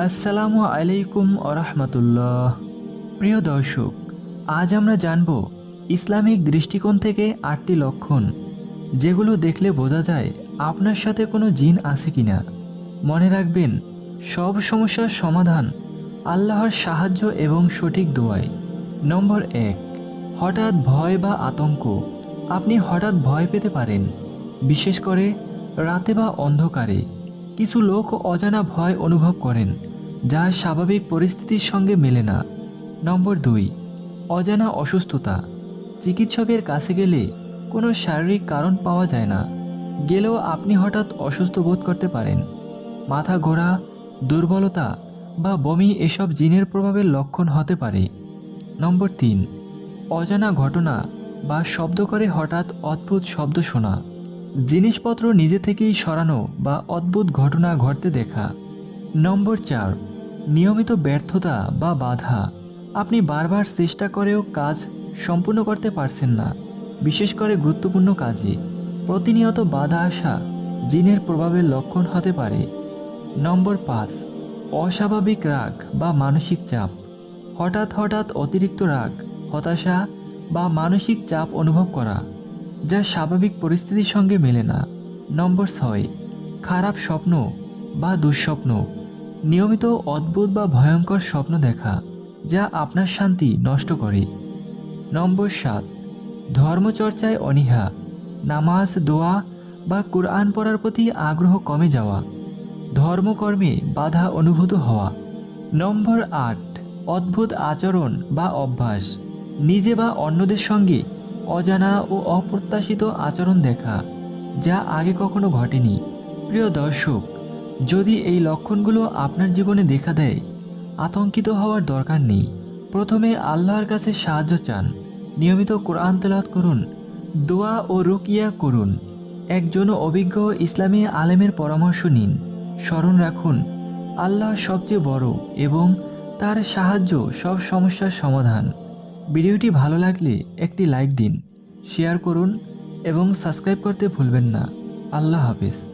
আসসালামু আলাইকুম আরহামতুল্লাহ প্রিয় দর্শক, আজ আমরা জানব ইসলামিক দৃষ্টিকোণ থেকে আটটি লক্ষণ, যেগুলো দেখলে বোঝা যায় আপনার সাথে কোনো জিন আছে কি না মনে রাখবেন, সব সমস্যার সমাধান আল্লাহর সাহায্য এবং সঠিক দোয়ায়। নম্বর এক, হঠাৎ ভয় বা আতঙ্ক, আপনি হঠাৎ ভয় পেতে পারেন, বিশেষ করে রাতে বা অন্ধকারে। কিছু লোক অজানা ভয় অনুভব করেন, যা স্বাভাবিক পরিস্থিতির সঙ্গে মেলে না। নম্বর দুই, অজানা অসুস্থতা। চিকিৎসকের কাছে গেলে কোনো শারীরিক কারণ পাওয়া যায় না। গেলেও আপনি হঠাৎ অসুস্থ বোধ করতে পারেন। মাথা ঘোরা, দুর্বলতা বা বমি এসব জিনের প্রভাবের লক্ষণ হতে পারে। নম্বর তিন, অজানা ঘটনা বা শব্দ করে হঠাৎ অদ্ভুত শব্দ শোনা। জিনিসপত্র নিজে থেকেই সরানো বা অদ্ভুত ঘটনা ঘটতে দেখা। নম্বর চার, নিয়মিত ব্যর্থতা বা বাধা। আপনি বারবার চেষ্টা করেও কাজ সম্পূর্ণ করতে পারছেন না, বিশেষ করে গুরুত্বপূর্ণ কাজে। প্রতিনিয়ত বাধা আসা জিনের প্রভাবের লক্ষণ হতে পারে। নম্বর পাঁচ, অস্বাভাবিক রাগ বা মানসিক চাপ। হঠাৎ হঠাৎ অতিরিক্ত রাগ, হতাশা বা মানসিক চাপ অনুভব করা। যা স্বাভাবিক পরিস্থিতির সঙ্গে মেলে না। নম্বর ছয়, খারাপ স্বপ্ন বা দুঃস্বপ্ন। নিয়মিত অদ্ভুত বা ভয়ঙ্কর স্বপ্ন দেখা, যা আপনার শান্তি নষ্ট করে। নম্বর সাত, ধর্মচর্চায় অনীহা, নামাজ, দোয়া বা কোরআন পড়ার প্রতি আগ্রহ কমে যাওয়া, ধর্মকর্মে বাধা অনুভূত হওয়া। নম্বর আট, অদ্ভুত আচরণ বা অভ্যাস, নিজে বা অন্যদের সঙ্গে অজানা ও অপ্রত্যাশিত আচরণ দেখা, যা আগে কখনো ঘটেনি। প্রিয় দর্শক, যদি এই লক্ষণগুলো আপনার জীবনে দেখা দেয়, আতঙ্কিত হওয়ার দরকার নেই। প্রথমে আল্লাহর কাছে সাহায্য চান। নিয়মিত কোরআন তেলাওয়াত করুন, দোয়া ও রুকিয়া করুন। একজন অভিজ্ঞ ইসলামী আলেমের পরামর্শ নিন। স্মরণ রাখুন, আল্লাহ সবচেয়ে বড় এবং তার সাহায্য সব সমস্যার সমাধান। ভিডিওটি ভালো লাগলে একটি লাইক দিন, শেয়ার করুন এবং সাবস্ক্রাইব করতে ভুলবেন না। আল্লাহ হাফিজ।